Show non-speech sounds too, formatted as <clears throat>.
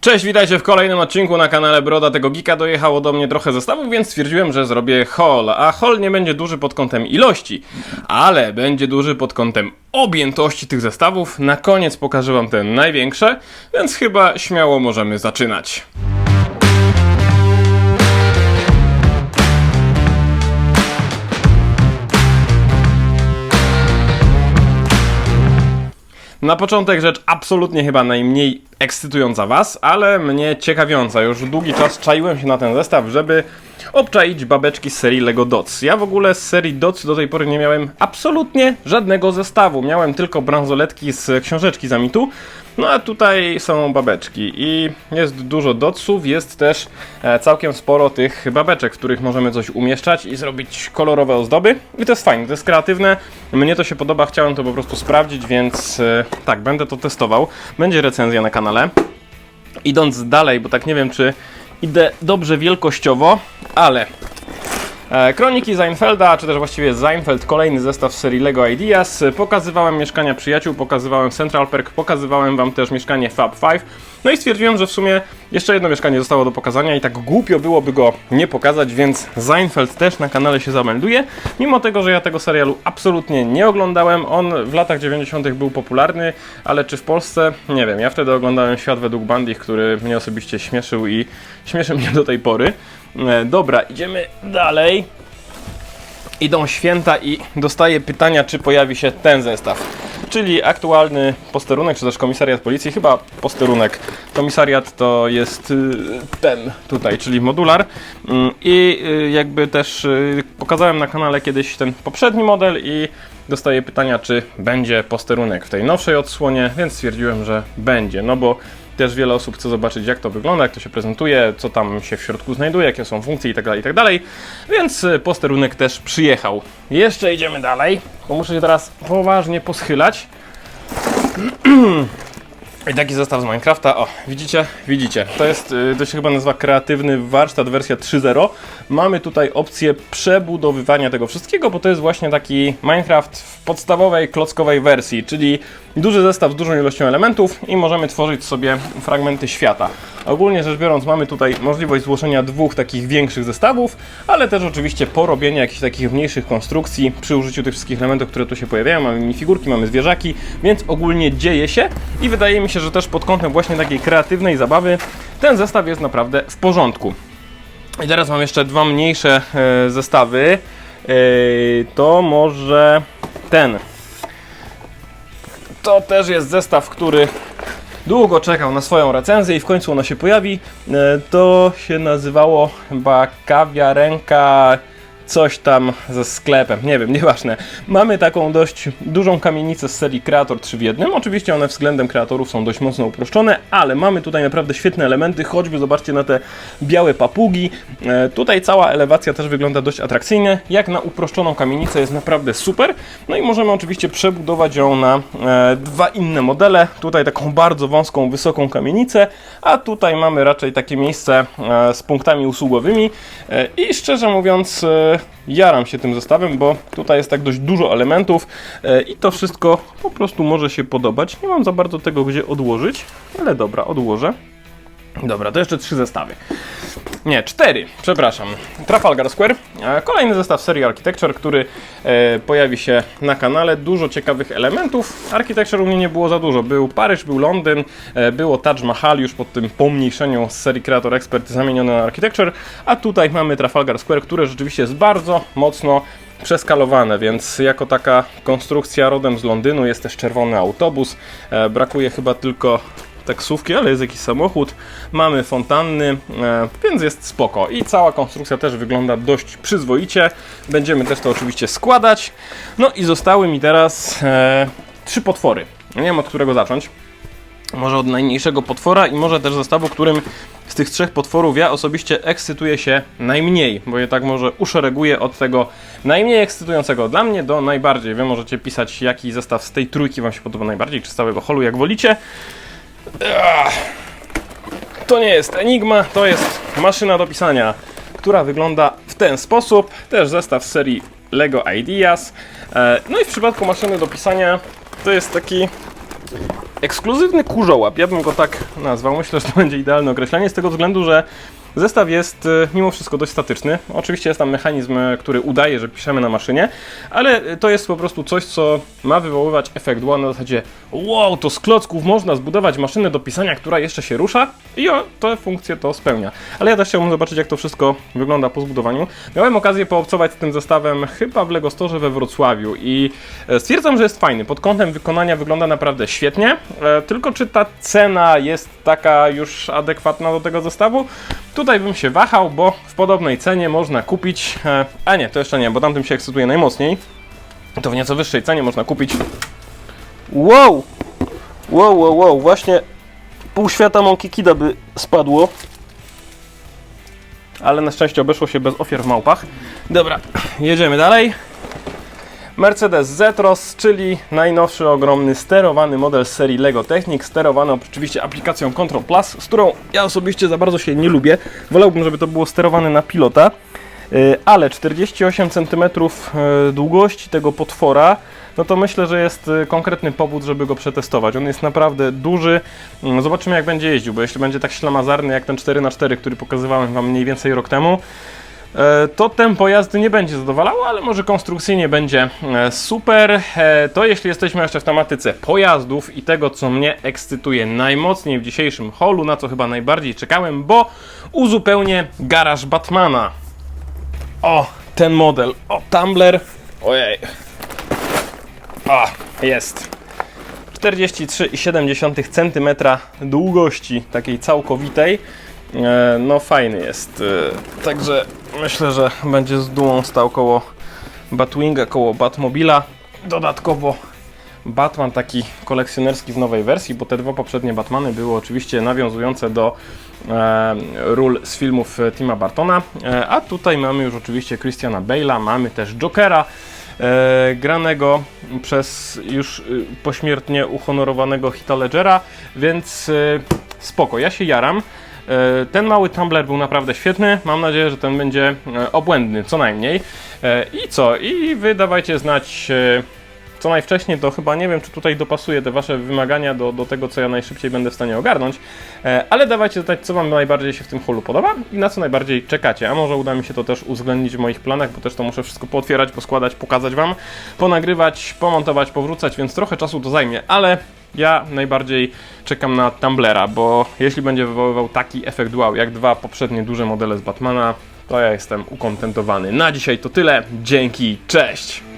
Cześć, witajcie w kolejnym odcinku na kanale Broda tego Geeka. Dojechało do mnie trochę zestawów, więc stwierdziłem, że zrobię haul. A haul nie będzie duży pod kątem ilości, ale będzie duży pod kątem objętości tych zestawów. Na koniec pokażę wam te największe, więc chyba śmiało możemy zaczynać. Na początek rzecz absolutnie chyba najmniej ekscytująca Was, ale mnie ciekawiąca. Już długi czas czaiłem się na ten zestaw, żeby obczaić babeczki z serii Lego Dots. Ja w ogóle z serii Dots do tej pory nie miałem absolutnie żadnego zestawu. Miałem tylko bransoletki z książeczki Zamitu. No a tutaj są babeczki i jest dużo dotsów, jest też e, całkiem sporo tych babeczek, w których możemy coś umieszczać i zrobić kolorowe ozdoby. I to jest fajne, to jest kreatywne, mnie to się podoba, chciałem to po prostu sprawdzić, więc e, tak, będę to testował. Będzie recenzja na kanale. Idąc dalej, bo tak nie wiem czy idę dobrze wielkościowo, ale Kroniki Seinfelda, czy też właściwie Seinfeld, kolejny zestaw serii LEGO Ideas. Pokazywałem mieszkania przyjaciół, pokazywałem Central Perk, pokazywałem wam też mieszkanie Fab 5. No i stwierdziłem, że w sumie jeszcze jedno mieszkanie zostało do pokazania i tak głupio byłoby go nie pokazać, więc Seinfeld też na kanale się zamelduje. Mimo tego, że ja tego serialu absolutnie nie oglądałem, on w latach 90. był popularny, ale czy w Polsce? Nie wiem. Ja wtedy oglądałem Świat według Bandich, który mnie osobiście śmieszył i śmieszy mnie do tej pory. E, Dobra, idziemy dalej. Idą święta i dostaję pytania, czy pojawi się ten zestaw. Czyli aktualny posterunek, czy też komisariat policji, chyba posterunek. Komisariat to jest y, ten tutaj, czyli modular. Mm, I y, jakby też y, pokazałem na kanale kiedyś ten poprzedni model i dostaję pytania, czy będzie posterunek w tej nowszej odsłonie, więc stwierdziłem, że będzie, no bo też wiele osób chce zobaczyć, jak to wygląda, jak to się prezentuje, co tam się w środku znajduje, jakie są funkcje itd., itd. Więc y, posterunek też przyjechał. Jeszcze idziemy dalej, bo muszę się teraz poważnie poschylać. <clears throat> I taki zestaw z Minecrafta. O, widzicie? Widzicie. To jest, y, to się chyba nazywa kreatywny warsztat wersja 3.0. Mamy tutaj opcję przebudowywania tego wszystkiego, bo to jest właśnie taki Minecraft w podstawowej klockowej wersji, czyli duży zestaw z dużą ilością elementów i możemy tworzyć sobie fragmenty świata. Ogólnie rzecz biorąc mamy tutaj możliwość złożenia dwóch takich większych zestawów, ale też oczywiście porobienia jakichś takich mniejszych konstrukcji przy użyciu tych wszystkich elementów, które tu się pojawiają. Mamy minifigurki, mamy zwierzaki, więc ogólnie dzieje się i wydaje mi się, że też pod kątem właśnie takiej kreatywnej zabawy ten zestaw jest naprawdę w porządku. I teraz mam jeszcze dwa mniejsze e, zestawy. E, to może ten. To też jest zestaw, który długo czekał na swoją recenzję i w końcu ona się pojawi. E, To się nazywało chyba kawiarenka coś tam ze sklepem, nie wiem, <laughs> nieważne. Mamy taką dość dużą kamienicę z serii Creator 3 w jednym. Oczywiście one względem kreatorów są dość mocno uproszczone, ale mamy tutaj naprawdę świetne elementy, choćby zobaczcie na te białe papugi. E, tutaj cała elewacja też wygląda dość atrakcyjnie. Jak na uproszczoną kamienicę jest naprawdę super. No i możemy oczywiście przebudować ją na e, dwa inne modele. Tutaj taką bardzo wąską, wysoką kamienicę, a tutaj mamy raczej takie miejsce e, z punktami usługowymi. E, I szczerze mówiąc, e, jaram się tym zestawem, bo tutaj jest tak dość dużo elementów e, i to wszystko po prostu może się podobać. Nie mam za bardzo tego gdzie odłożyć, ale dobra, odłożę. Dobra, to jeszcze trzy zestawy. Nie, cztery, przepraszam. Trafalgar Square. E, Kolejny zestaw serii Architecture, który e, pojawi się na kanale. Dużo ciekawych elementów. Architecture u mnie nie było za dużo. Był Paryż, był Londyn, e, było Taj Mahal już pod tym pomniejszeniu z serii Creator Expert zamienione na Architecture, a tutaj mamy Trafalgar Square, które rzeczywiście jest bardzo mocno przeskalowane, więc jako taka konstrukcja rodem z Londynu jest też czerwony autobus. E, Brakuje chyba tylko taksówki, ale jest jakiś samochód, mamy fontanny, e, więc jest spoko. I cała konstrukcja też wygląda dość przyzwoicie. Będziemy też to oczywiście składać. No i zostały mi teraz e, trzy potwory. Nie wiem od którego zacząć. Może od najmniejszego potwora i może też zestawu, którym z tych trzech potworów ja osobiście ekscytuję się najmniej, bo je tak może uszereguję od tego najmniej ekscytującego dla mnie do najbardziej. Wy możecie pisać jaki zestaw z tej trójki Wam się podoba najbardziej, czy z całego holu jak wolicie. To nie jest Enigma, to jest maszyna do pisania, która wygląda w ten sposób. Też zestaw z serii Lego Ideas. E, No i w przypadku maszyny do pisania to jest taki ekskluzywny kurzołap, ja bym go tak nazwał. Myślę, że to będzie idealne określenie z tego względu, że Zestaw jest e, mimo wszystko dość statyczny. Oczywiście jest tam mechanizm, e, który udaje, że piszemy na maszynie, ale e, to jest po prostu coś, co ma wywoływać efekt wow na zasadzie wow, to z klocków można zbudować maszynę do pisania, która jeszcze się rusza i o, tę funkcję to spełnia. Ale ja też chciałbym zobaczyć, jak to wszystko wygląda po zbudowaniu. Miałem okazję poobcować z tym zestawem chyba w Lego Store we Wrocławiu i e, stwierdzam, że jest fajny. Pod kątem wykonania wygląda naprawdę świetnie, e, tylko czy ta cena jest taka już adekwatna do tego zestawu? Tutaj bym się wahał, bo w podobnej cenie można kupić, e, a nie, to jeszcze nie, bo tamtym się ekscytuje najmocniej. To w nieco wyższej cenie można kupić. Wow! Wow, wow, wow, właśnie pół świata Monkey Kida by spadło. Ale na szczęście obeszło się bez ofiar w małpach. Dobra, jedziemy dalej. Mercedes Z-Cross, czyli najnowszy ogromny sterowany model z serii LEGO Technic, sterowany oczywiście aplikacją Control Plus, z którą ja osobiście za bardzo się nie lubię. Wolałbym, żeby to było sterowane na pilota, Yy, ale 48 cm yy, długości tego potwora, no to myślę, że jest yy, konkretny powód, żeby go przetestować. On jest naprawdę duży. Mm, Zobaczymy jak będzie jeździł, bo jeśli będzie tak ślamazarny jak ten 4x4, który pokazywałem Wam mniej więcej rok temu, to tempo jazdy nie będzie zadowalało, ale może konstrukcyjnie będzie e, super. E, To jeśli jesteśmy jeszcze w tematyce pojazdów i tego, co mnie ekscytuje najmocniej w dzisiejszym holu, na co chyba najbardziej czekałem, bo uzupełnię garaż Batmana. O, ten model. O, Tumbler. Ojej. O, jest. 43,7 cm długości takiej całkowitej. E, No fajny jest. e, Także myślę, że będzie z dumą stał koło Batwinga, koło Batmobila. Dodatkowo Batman taki kolekcjonerski w nowej wersji, bo te dwa poprzednie Batmany były oczywiście nawiązujące do e, ról z filmów e, Tima Bartona, e, a tutaj mamy już oczywiście Christiana Bale'a, mamy też Jokera, e, granego przez już y, pośmiertnie uhonorowanego Hita Ledgera, więc y, spoko, ja się jaram. E, Ten mały tumbler był naprawdę świetny. Mam nadzieję, że ten będzie e, obłędny, co najmniej. E, I co? I wy dawajcie znać co najwcześniej, to chyba nie wiem, czy tutaj dopasuje te wasze wymagania do, do tego, co ja najszybciej będę w stanie ogarnąć. Ale dawajcie znać, co wam najbardziej się w tym holu podoba i na co najbardziej czekacie. A może uda mi się to też uwzględnić w moich planach, bo też to muszę wszystko pootwierać, poskładać, pokazać wam, ponagrywać, pomontować, powrócać, więc trochę czasu to zajmie, ale ja najbardziej czekam na Tumblera, bo jeśli będzie wywoływał taki efekt wow, jak dwa poprzednie duże modele z Batmana, to ja jestem ukontentowany. Na dzisiaj to tyle. Dzięki, cześć!